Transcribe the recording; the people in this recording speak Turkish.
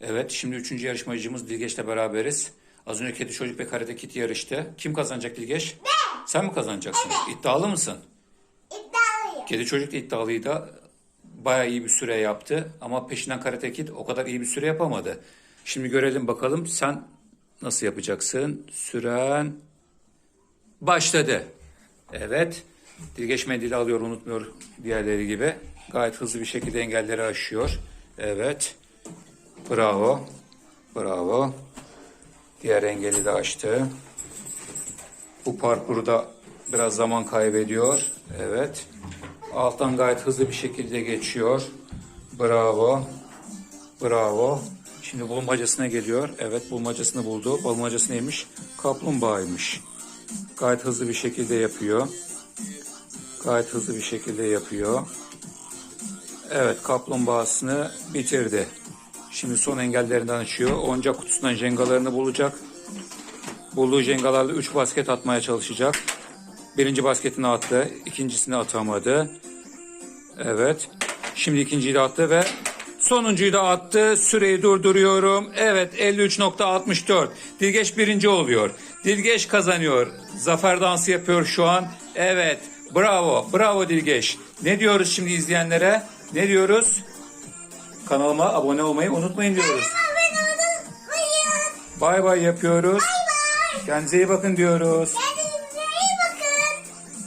Evet, şimdi üçüncü yarışmacımız Dilgeç'le beraberiz. Az önce Kedi Çocuk ve Karate Kid yarıştı. Kim kazanacak Dilgeç? Ben. Sen mi kazanacaksın? İddialı mısın? İddialıyım. Kedi Çocuk da iddialıydı. Bayağı iyi bir süre yaptı. Ama peşinden Karate Kid o kadar iyi bir süre yapamadı. Şimdi görelim bakalım sen nasıl yapacaksın? Süren başladı. Evet. Dilgeç mendili alıyor unutmuyor diğerleri gibi. Gayet hızlı bir şekilde engelleri aşıyor. Evet. Bravo. Bravo. Diğer engeli de aştı. Bu parkurda biraz zaman kaybediyor. Evet. Alttan gayet hızlı bir şekilde geçiyor. Bravo. Bravo. Şimdi bulmacasına geliyor. Evet bulmacasını buldu. Bulmacası neymiş? Kaplumbağaymış. Gayet hızlı bir şekilde yapıyor. Gayet hızlı bir şekilde yapıyor. Evet kaplumbağasını bitirdi. Şimdi son engellerinden açıyor. Oyuncak kutusundan jengalarını bulacak. Bulduğu jengalarla 3 basket atmaya çalışacak. Birinci basketini attı. ikincisini atamadı. Evet. Şimdi ikinciyi de attı ve sonuncuyu da attı. Süreyi durduruyorum. Evet 53.64. Dilgeç birinci oluyor. Dilgeç kazanıyor. Zafer dansı yapıyor şu an. Evet. Bravo. Bravo Dilgeç. Ne diyoruz şimdi izleyenlere? Ne diyoruz? Kanalıma abone olmayı unutmayın diyoruz. Bay bay yapıyoruz. Kendinize iyi bakın diyoruz.